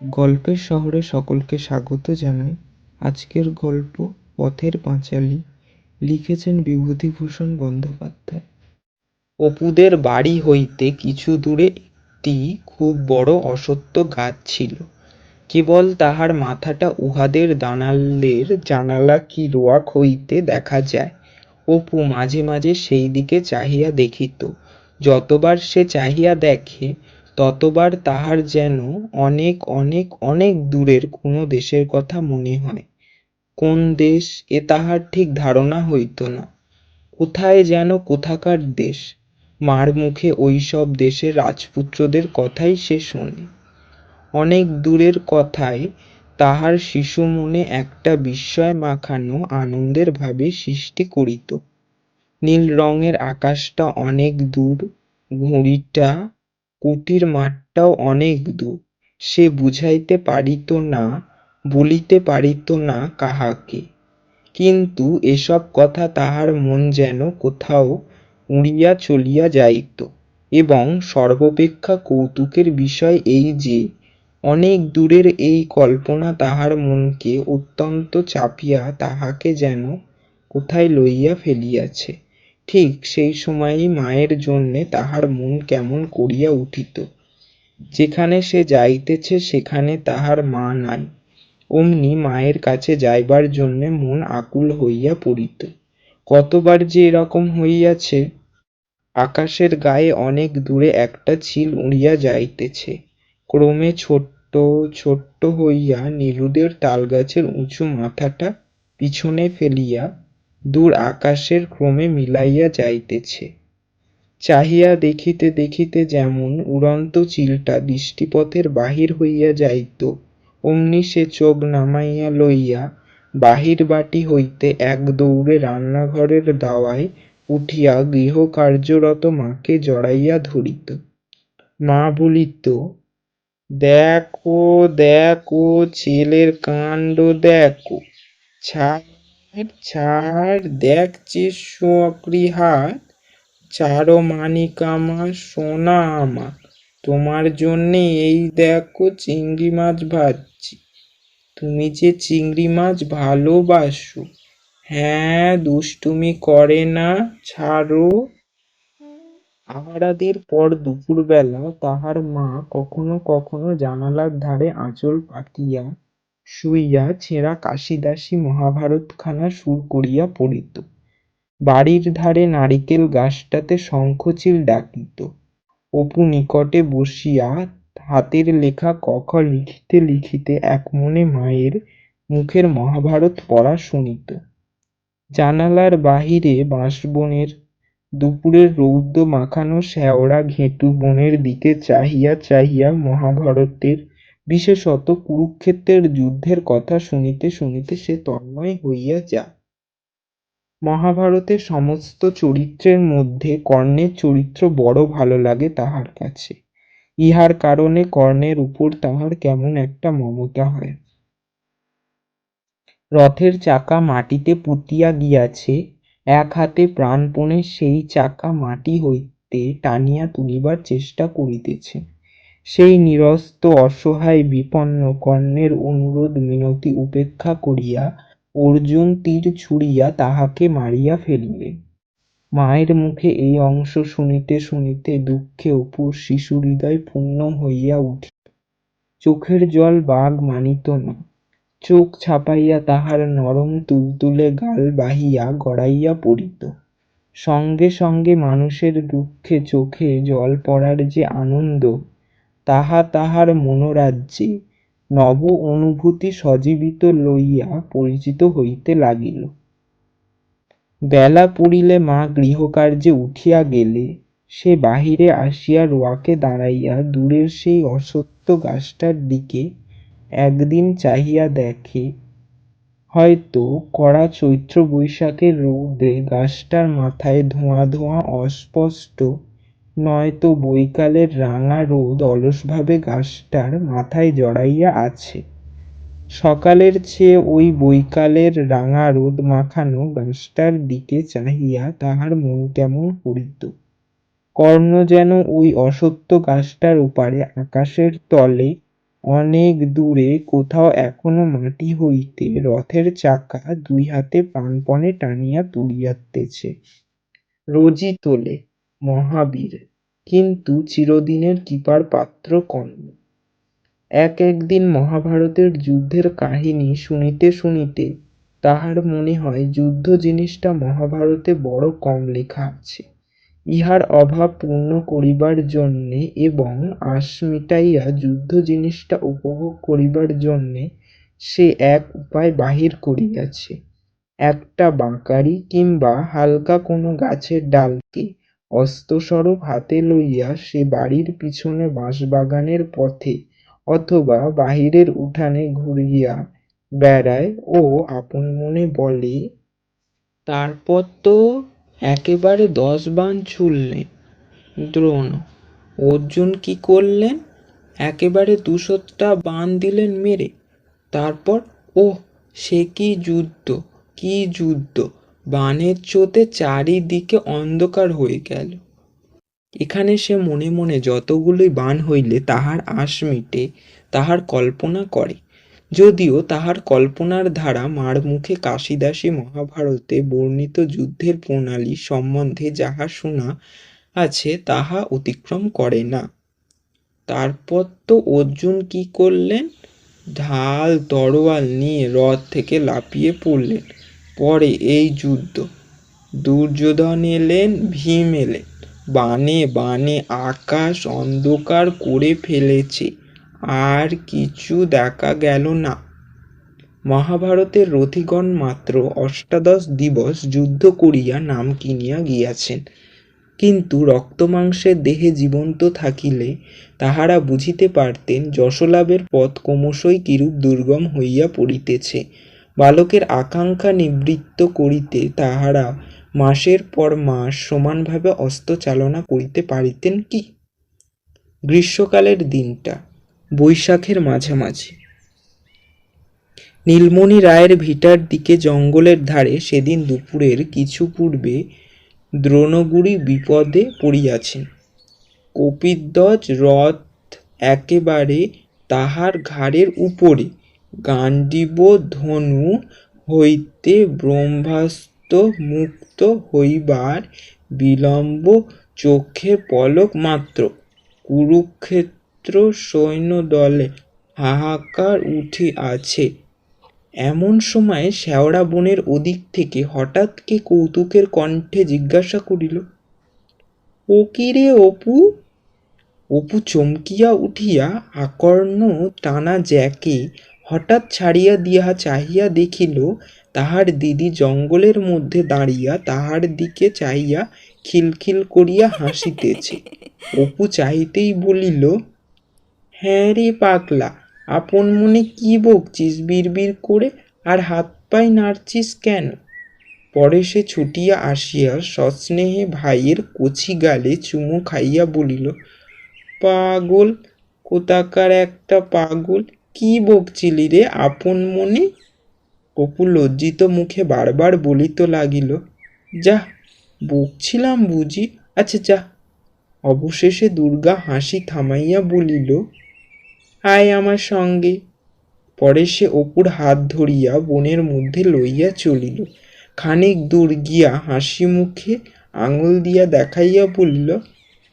গল্পের শহরে সকলকে স্বাগত জানাই। আজকের গল্প পথের পাঁচালী লিখেছেন বিভূতিভূষণ বন্দ্যোপাধ্যায়। অপুদের বাড়ি হইতে কিছু দূরে একটি খুব বড় অশ্বত্থ গাছ ছিল। কেবল তাহার মাথাটা উহাদের দালানের জানালা কি রোয়াক হইতে দেখা যায়। অপু মাঝে মাঝে সেই দিকে চাহিয়া দেখিত। যতবার সে চাহিয়া দেখে ততবার তাহার যেন অনেক অনেক অনেক দূরের কোনো দেশের কথা মনে হয়। কোন দেশ? এ তাহার ঠিক ধারণা হইত না। কোথায় যেন কোথাকার দেশ? মার মুখে ওই সব দেশের রাজপুত্রদের কথাই সে শোনে। অনেক দূরের কথায় তাহার শিশু মনে একটা বিস্ময় মাখানো আনন্দের ভাবে সৃষ্টি করিত। নীল রঙের আকাশটা অনেক দূর, ঘুড়িটা কুটির মাঠটাও অনেক দূর। সে বুঝাইতে পারিত না, বলিতে পারিত না কাহাকে। কিন্তু এসব কথা তাহার মন যেন কোথাও উড়িয়া চলিয়া যাইত এবং সর্বাপেক্ষা কৌতুকের বিষয় এই যে, অনেক দূরের এই কল্পনা তাহার মনকে অত্যন্ত চাপিয়া তাহাকে যেন কোথায় লইয়া ফেলিয়াছে। ঠিক সেই সময়েই মায়ের জন্যে তাহার মন কেমন করিয়া উঠিত। যেখানে সে যাইতেছে সেখানে তাহার মা নাই। অমনি মায়ের কাছে যাইবার জন্যে মন আকুল হইয়া পড়িত। কতবার যে এরকম হইয়াছে, আকাশের গায়ে অনেক দূরে একটা চিল উড়িয়া যাইতেছে। ক্রমে ছোট্ট ছোট্ট হইয়া নীলুদের তালগাছের উঁচু মাথাটা পিছনে ফেলিয়া দূর আকাশের ক্রমে মিলাইয়া যাইতেছে। চাহিয়া দেখিতে দেখিতে যেমন উড়ন্ত চিলটা দৃষ্টিপথের বাহির হইয়া যাইত, অমনি সে চোখ নামাইয়া লইয়া বাহির বাটি হইতে এক দৌড়ে রান্নাঘরের দাওয়ায় উঠিয়া গৃহ কার্যরত মাকে জড়াইয়া ধরিত। মা বলিত, দেখো দেখো, ছেলের কাণ্ড দেখো। ছাড় ছাড় দেখছিস সক্রি হাত চারো মানিক আমার সোনা আমার তোমার জন্যে এই দেখো চিংড়ি মাছ ভাজছি। তুমি যে চিংড়ি মাছ ভালোবাসো। হ্যাঁ দুষ্টুমি করে না, ছাড়ো। আহারাদের পর দুপুরবেলা তাহার মা কখনো কখনো জানালার ধারে আঁচল পাতিয়া শুইয়া ছেঁড়া কাশিদাসী মহাভারতখানা সুর করিয়া পড়িত। বাড়ির ধারে নারিকেল গাছটাতে শঙ্খচিল ডাকিত। অপু নিকটে বসিয়া হাতের লেখা ক খ লিখিতে লিখিতে একমনে মায়ের মুখের মহাভারত পড়া শুনিত। জানালার বাহিরে বাঁশবনের দুপুরের রৌদ্র মাখানো শ্যাওড়া ঘেঁটু বনের দিকে চাহিয়া চাহিয়া মহাভারতের বিশেষত কুরুক্ষেত্রের যুদ্ধের কথা শুনিতে শুনিতে সে তন্ময় হইয়া যায়। মহাভারতের সমস্ত চরিত্রের মধ্যে কর্ণের চরিত্র বড় ভালো লাগে তাহার কাছে। ইহার কারণে কর্ণের উপর তাহার কেমন একটা মমতা হয়। রথের চাকা মাটিতে পুঁতিয়া গিয়াছে, এক হাতে প্রাণপণে সেই চাকা মাটি হইতে টানিয়া তুলিবার চেষ্টা করিতেছে। সেই নিরস্ত অসহায় বিপন্ন কর্ণের অনুরোধ মিনতি উপেক্ষা করিয়া অর্জুন তীর ছুড়িয়া তাহাকে মারিয়া ফেলিলেন মায়ের মুখে এই অংশ শুনিতে শুনিতে দুঃখে অপুর শিশু হৃদয় পূর্ণ হইয়া উঠিল চোখের জল বাঘ মানিত না। চোখ ছাপাইয়া তাহার নরম তুলতুলে গাল বাহিয়া গড়াইয়া পড়িত। সঙ্গে সঙ্গে মানুষের দুঃখে চোখে জল পড়ার যে আনন্দ তাহা তাহার মনোরাজ্যে নব অনুভূতি সজীবিত লইয়া পরিচিত হইতে লাগিল। বেলা পড়িলে মা গৃহকার্যে উঠিয়া গেলে সে বাহিরে আসিয়া রোয়াকে দাঁড়াইয়া দূরের সেই অসত্য গাছটার দিকে একদিন চাহিয়া দেখে, হয়তো কড়া চৈত্র বৈশাখের রৌদ্রে গাছটার মাথায় ধোঁয়া ধোঁয়া অস্পষ্ট নয়তো বৈকালের রাঙা রোদ অলসভাবে গাছটার মাথায় জড়াইয়া আছে। সকালের চেয়ে ওই বৈকালের রাঙা রোদ মাখানো গাছটার দিকে চাহিয়া তাহার মন কেমন করিত। কর্ণ যেন ওই অসত্য গাছটার ওপারে আকাশের তলে অনেক দূরে কোথাও এখনও মাটি হইতে রথের চাকা দুই হাতে প্রাণপণে টানিয়া তুলিয়াতেছে। রোজই তোলে মহাবীর। কিন্তু চিরদিনের কৃপার পাত্র কর্ণ এক একদিন মহাভারতের যুদ্ধের কাহিনী শুনিতে শুনিতে তাহার মনে হয় যুদ্ধ জিনিসটা মহাভারতে বড় কম লেখা আছে। ইহার অভাব পূর্ণ করিবার জন্যে এবং আশ মিটাইয়া যুদ্ধ জিনিসটা উপভোগ করিবার জন্যে সে এক উপায় বাহির করিয়াছে। একটা বাঁকারি কিংবা হালকা কোনো গাছের ডালকে অস্ত্রস্বরূপ হাতে লইয়া সে বাড়ির পিছনে বাঁশবাগানের পথে অথবা বাহিরের উঠানে ঘুরিয়া বেড়ায় ও আপন মনে বলে, তারপর তো একেবারে দশ বান ছুড়লেন দ্রোণ, অর্জুন কি করলেন? একেবারে দুশোটা বাণ দিলেন মেরে। তারপর, ওহ, সে কি যুদ্ধ কি যুদ্ধ! বাণের চোতে চারিদিকে অন্ধকার হয়ে গেল। এখানে সে মনে মনে যতগুলোই বান হইলে তাহার আশ মিটে, তাহার কল্পনা করে। যদিও তাহার কল্পনার ধারা মার মুখে কাশিদাসী মহাভারতে বর্ণিত যুদ্ধের প্রণালী সম্বন্ধে যাহা শোনা আছে, তাহা অতিক্রম করে না। তারপর তো অর্জুন কি করলেন? ঢাল, তরোয়াল নিয়ে রথ থেকে লাফিয়ে পড়লেন। পরে এই যুদ্ধ। দুর্যোধন এলেন, ভীম এলেন। বানে বানে আকাশ অন্ধকার করে ফেলেছে। আর কিছু দেখা গেল না। মহাভারতের রথিগণ মাত্র অষ্টাদশ দিবস যুদ্ধ করিয়া নাম কিনিয়া গিয়াছেন। কিন্তু রক্তমাংসের দেহে জীবন্ত থাকিলে তাহারা বুঝিতে পারতেন যশলাভের পথ ক্রমশই কিরূপ দুর্গম হইয়া পড়িতেছে। বালকের আকাঙ্ক্ষা নিবৃত্ত করিতে তাহারা মাসের পর মাস সমানভাবে অস্ত্র চালনা করিতে পারিতেন কি? গ্রীষ্মকালের দিনটা, বৈশাখের মাঝামাঝি। নীলমণি রায়ের ভিটার দিকে জঙ্গলের ধারে সেদিন দুপুরের কিছু পূর্বে দ্রোণগুড়ি বিপদে পড়িয়াছেন। কপিধ্বজ রথ একেবারে তাহার ঘাড়ের উপরে গান্ডীব ধনু হইতে ব্রহ্মাস্ত্র মুক্ত হইবার বিলম্ব চোখে পলক মাত্র। কুরুক্ষেত্র সৈন্যদলে হাহাকার উঠিয়াছে এমন সময় শেওড়া বনের ওদিক থেকে হঠাৎ কে কৌতুকের কণ্ঠে জিজ্ঞাসা করিল ও কি রে অপু? অপু চমকিয়া উঠিয়া আকর্ণ টানা জ্যাকে হঠাৎ ছাড়িয়া দিয়া চাহিয়া দেখিল, তাহার দিদি জঙ্গলের মধ্যে দাঁড়িয়া তাহার দিকে চাহিয়া খিলখিল করিয়া হাসিতেছে। অপু চাহিতেই বলিল হ্যাঁ রে পাগলা, আপন মনে কি বকছিস বিড়বিড় করে, আর হাত পায়ে নাড়ছিস কেন? পরে সে ছুটিয়া আসিয়া সস্নেহে ভাইয়ের কচি গালে চুমু খাইয়া বলিল, পাগল, কোথাকার একটা পাগল কি বকছিলি রে আপন মনে? অপু লজ্জিত মুখে বারবার বলিত লাগিল, যা, বকছিলাম বুঝি? আচ্ছা যা। অবশেষে দুর্গা হাসি থামাইয়া বলিল, আয় আমার সঙ্গে। পরে সে অপুর হাত ধরিয়া বনের মধ্যে লইয়া চলিল। খানিক দূর গিয়া হাসি মুখে আঙুল দিয়া দেখাইয়া বলিল,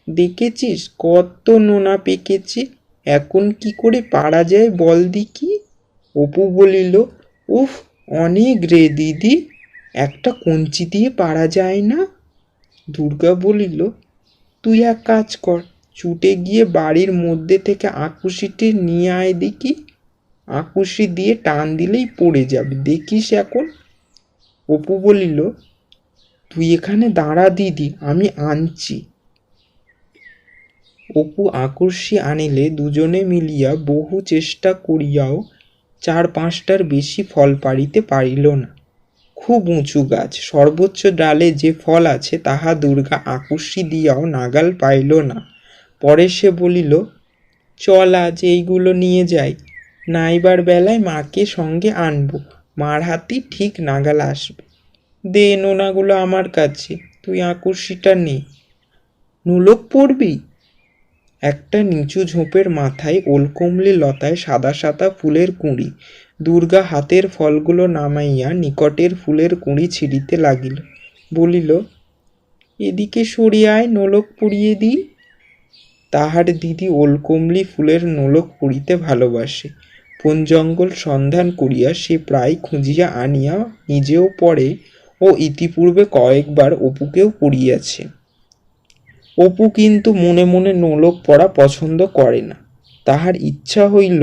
দেখেছিস কত নোনা পেকেছে? এখন কি করে পারা যায় বল দিকি অপু বলিল, উফ, অনেক রে দিদি, একটা কঞ্চি দিয়ে পারা যায় না? দুর্গা বলিল, তুই এক কাজ কর, ছুটে গিয়ে বাড়ির মধ্যে থেকে আকুশিটি নিয়ে আয় দেখি। আকুশি দিয়ে টান দিলেই পড়ে যাবে, দেখিস এখন। অপু বলিল, তুই এখানে দাঁড়া দিদি, আমি আনছি। অপু আকর্ষি আনিলে দুজনে মিলিয়া বহু চেষ্টা করিয়াও চার পাঁচটার বেশি ফল পাড়িতে পারিল না। খুব উঁচু গাছ, সর্বোচ্চ ডালে যে ফল আছে তাহা দুর্গা আকর্ষি দিয়াও নাগাল পাইল না। পরে সে বলিল, চল আজ এইগুলো নিয়ে যাই, নাইবার বেলায় মাকে সঙ্গে আনব, মার হাতি ঠিক নাগাল আসবে। দে নোনাগুলো আমার কাছে, তুই আকর্ষিটা নে। নুলক পড়বি? একটা নিচু ঝোপের মাথায় ওলকমলি লতায় সাদা সাদা ফুলের কুঁড়ি। দুর্গা হাতের ফলগুলো নামাইয়া নিকটের ফুলের কুঁড়ি ছিঁড়িতে লাগিল। বলিল, এদিকে সরিয়ায় নোলক পুড়িয়ে দিই। তাহার দিদি ওলকমলি ফুলের নোলক পুড়িতে ভালোবাসে। বন জঙ্গল সন্ধান করিয়া সে প্রায় খুঁজিয়া আনিয়া নিজেও পড়ে ও ইতিপূর্বে কয়েকবার অপুকেও পড়িয়াছে। অপু কিন্তু মনে মনে নোলক পড়া পছন্দ করে না। তাহার ইচ্ছা হইল,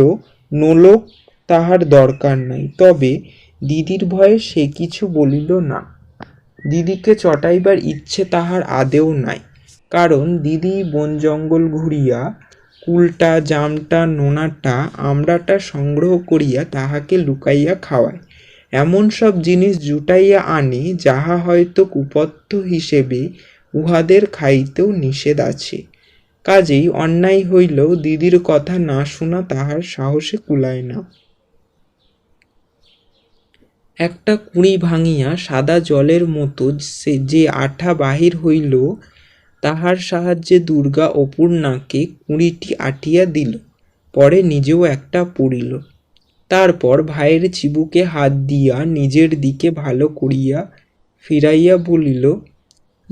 নোলক তাহার দরকার নাই, তবে দিদির ভয়ে সে কিছু বলিল না। দিদিকে চটাইবার ইচ্ছে তাহার আদেও নাই, কারণ দিদি বন জঙ্গল ঘুরিয়া, কুলটা, জামটা, নোনাটা, আমড়াটা সংগ্রহ করিয়া তাহাকে লুকাইয়া খাওয়ায়। এমন সব জিনিস জুটাইয়া আনে, যাহা হয়তো কুপথ্য হিসেবে উহাদের খাইতেও নিষেধ আছে। কাজেই অন্যায় হইলেও দিদির কথা না শোনা তাহার সাহসে কুলায় না। একটা কুঁড়ি ভাঙিয়া সাদা জলের মতো সে যে আঠা বাহির হইল, তাহার সাহায্যে দুর্গা অপুর নাকে কুঁড়িটি আটিয়া দিল, পরে নিজেও একটা পড়িল। তারপর ভাইয়ের চিবুকে হাত দিয়া নিজের দিকে ভালো করিয়া ফিরাইয়া বলিল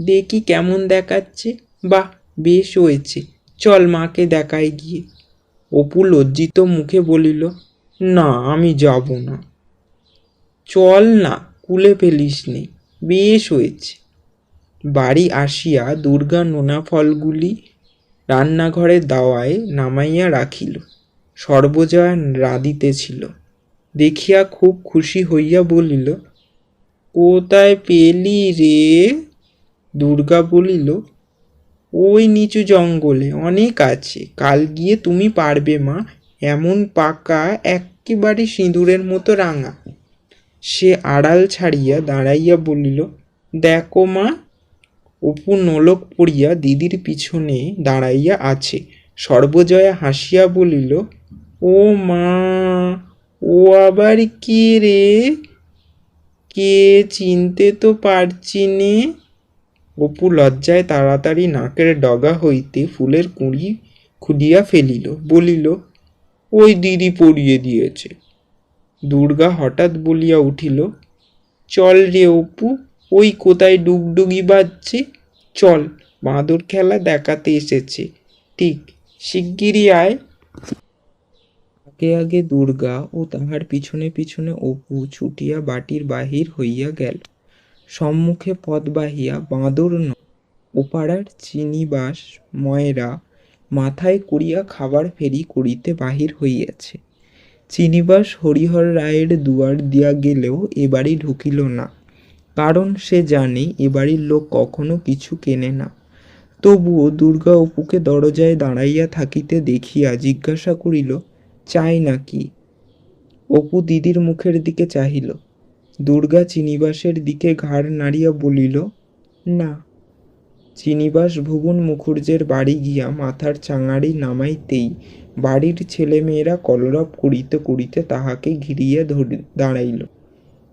দেখি কেমন দেখাচ্ছে। বাহ, বেশ হয়েছে। চল মাকে দেখাই গিয়ে। অপু লজ্জিত মুখে বলিল, না, আমি যাব না। চল না, কুলে ফেলিস নে। বেশ হয়েছে। বাড়ি আসিয়া দুর্গা নোনা ফলগুলি রান্নাঘরের দাওয়ায় নামাইয়া রাখিল। সর্বজয়া রাঁধিতেছিল। দেখিয়া খুব খুশি হইয়া বলিল, কোথায় পেলি রে? দুর্গা বলিল, ওই নিচু জঙ্গলে অনেক আছে। কাল গিয়ে তুমি পারবে, মা। এমন পাকা, একেবারে সিঁদুরের মতো রাঙা। সে আড়াল ছাড়িয়া দাঁড়াইয়া বলিল, দেখো, মা, অপু নোলক পড়িয়া দিদির পিছনে দাঁড়াইয়া আছে। সর্বজয়া হাসিয়া বলিল, ও মা, ও আবার কে রে? কে চিনতে তো পারছি নে? অপু লজ্জায় তাড়াতাড়ি নাকের ডগা হইতে ফুলের কুঁড়ি খুলিয়া ফেলিল, বলিল, ওই দিদি পড়িয়ে দিয়েছে। দুর্গা হঠাৎ বলিয়া উঠিল, চল রে অপু, ওই কোথায় ডুগডুগি বাজছে? চল, বাঁদর খেলা দেখাতে এসেছে। ঠিক, শিগগিরই আয়। আগে আগে দুর্গা ও তাহার পিছনে পিছনে অপু ছুটিয়া বাটির বাহির হইয়া গেল। সম্মুখে পথ বাহিয়া বাঁদর ওপাড়ার চিনিবাস ময়রা মাথায় করিয়া খাবার ফেরি করিতে বাহির হইয়াছে। চিনিবাস হরিহর রায়ের দুয়ার দিয়া গেলেও এবাড়ি ঢুকিল না। কারণ সে জানে এবাড়ির লোক কখনো কিছু কেনে না। তবুও দুর্গা অপুকে দরজায় দাঁড়াইয়া থাকিতে দেখিয়া জিজ্ঞাসা করিল, চাই নাকি? অপু দিদির মুখের দিকে চাহিল। দুর্গা চিনিবাসের দিকে ঘাড় নাড়িয়া বলিল, না, চিনিবাস ভুবন মুখুর্জের বাড়ি গিয়া মাথার চাঙাড়ি নামাইতেই বাড়ির ছেলেমেয়েরা কলরব করিতে করিতে তাহাকে ঘিরিয়া ধরি, দাঁড়াইল।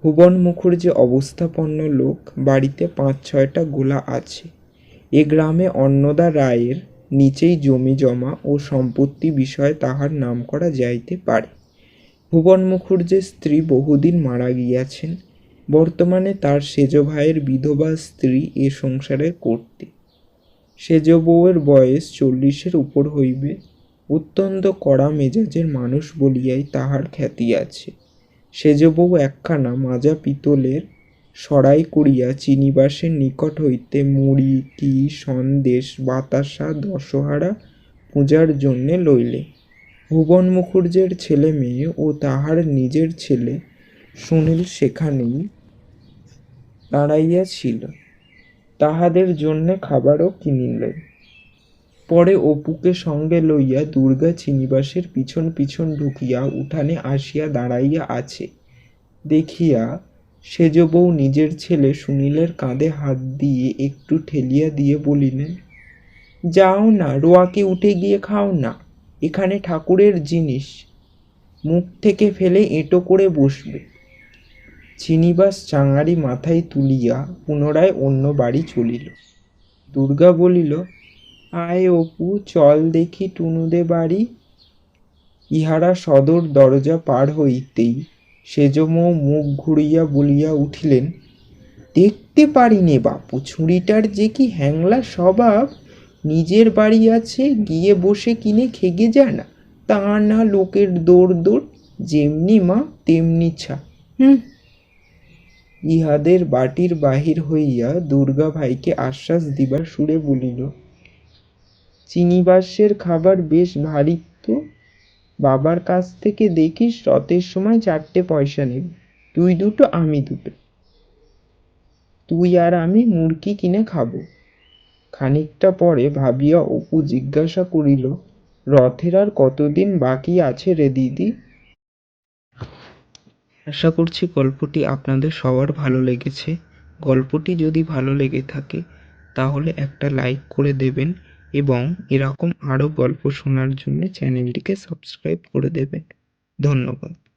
ভুবন মুখুর্জে অবস্থাপন্ন লোক বাড়িতে পাঁচ ছয়টা গোলা আছে। এ গ্রামে অন্নদা রায়ের নিচেই জমি জমা ও সম্পত্তি বিষয়ে তাহার নাম করা যাইতে পারে। ভুবন মুখুর্জের স্ত্রী বহুদিন মারা গিয়াছেন। বর্তমানে তার সেজ ভাইয়ের বিধবা স্ত্রী এ সংসারে করতে। সেজ বউয়ের বয়স চল্লিশের উপর হইবে। অত্যন্ত কড়া মেজাজের মানুষ বলিয়াই তাহার খ্যাতি আছে। সেজ বউ একখানা মাজা পিতলের সরাই করিয়া চিনিবাসের নিকট হইতে মুড়ি কি সন্দেশ, বাতাসা, দশহারা পূজার জন্যে লইলে। ভুবন মুখুর্জের ছেলে মেয়ে ও তাহার নিজের ছেলে সুনীল সেখানেই দাঁড়াইয়া ছিল। তাহাদের জন্যে খাবারও কিনিলেন পরে অপুকে সঙ্গে লইয়া দুর্গা চিনিবাসের পিছন পিছন ঢুকিয়া উঠানে আসিয়া দাঁড়াইয়া আছে। দেখিয়া সেজ বউ নিজের ছেলে সুনীলের কাঁধে হাত দিয়ে একটু ঠেলিয়া দিয়ে বলিলেন, যাও না, রোয়াকে উঠে গিয়ে খাও না। এখানে ঠাকুরের জিনিস মুখ থেকে ফেলে এঁটো করে বসবে। চিনিবাস চাঙারি মাথায় তুলিয়া পুনরায় অন্য বাড়ি চলিল। দুর্গা বলিল, আয় অপু, চল দেখি টুনুদে বাড়ি। ইহারা সদর দরজা পার হইতেই সেজমৌ মুখ ঘুরিয়া বলিয়া উঠিলেন, দেখতে পারিনে বাপু, ছুরিটার যে কি হ্যাংলা স্বভাব? নিজের বাড়ি আছে গিয়ে বসে কিনে খেগে যায় না। তা না লোকের দৌড় দৌড় যেমনি মা তেমনি ছা। হুম। ইহাদের বাটির বাহির হইয়া দুর্গা ভাইকে আশ্বাস দিবার সুরে বলিল চিনিবাসের খাবার বেশ ভারী তো। বাবার কাছ থেকে দেখিস রথের সময় চারটে পয়সা নেবে। তুই দুটো আমি দুটো। তুই আর আমি মুরগি কিনে খাব। খানিকটা পরে ভাবিয়া অপু জিজ্ঞাসা করিল, রথের আর কতদিন বাকি আছে রে দিদি? আশা করছি গল্পটি আপনাদের সবার ভালো লেগেছে। গল্পটি যদি ভালো লেগে থাকে, তাহলে একটা লাইক করে দেবেন এবং এরকম আরও গল্প শোনার জন্য চ্যানেলটিকে সাবস্ক্রাইব করে দেবেন। ধন্যবাদ।